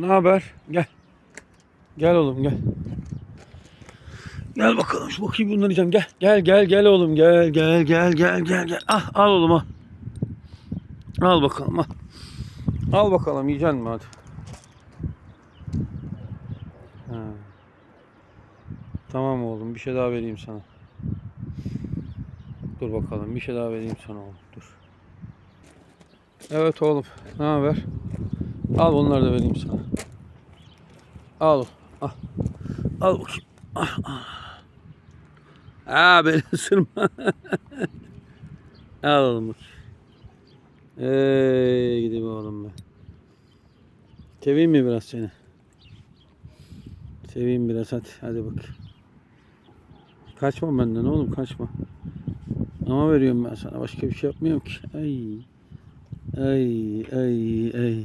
Ne haber? Gel. Gel oğlum gel. Gel bakalım şu bakayım bunları yiyeceğim. Gel gel gel gel oğlum gel gel gel gel gel gel. Ah al oğlum al. Al bakalım al. Al bakalım yiyeceksin mi hadi. Ha. Tamam oğlum bir şey daha vereyim sana. Dur bakalım bir şey daha vereyim sana oğlum dur. Evet oğlum ne haber? Al bunları da vereyim sana. Al. Al. Al. Ah, ah. Aa beni ısırma. Al oğlum bak. Gideyim oğlum ben. Seveyim mi biraz seni? Seveyim biraz hadi. Hadi bak. Kaçma benden oğlum kaçma. Ama veriyorum ben sana. Başka bir şey yapmıyorum ki. Ay. Ay ay ay.